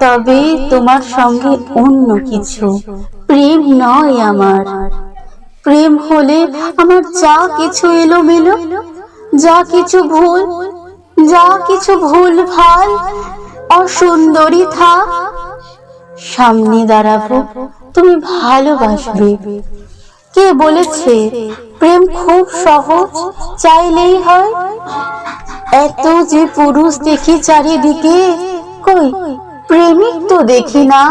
তবে তোমার সঙ্গে অন্য কিছু। প্রেম নয় আমার। প্রেম হলে আমার যা কিছু এলো এলোমেলো, যা কিছু ভুল, যা কিছু ভুল ভালো, অসুন্দরী থাক। সামনে দাঁড়াবো, তুমি ভালোবাসবে। কে বলেছে, প্রেম খুব সহজ, চাইলেই হয়। এত যে পুরুষ দেখি চারিদিকে, কই প্রেমিক তো দেখি না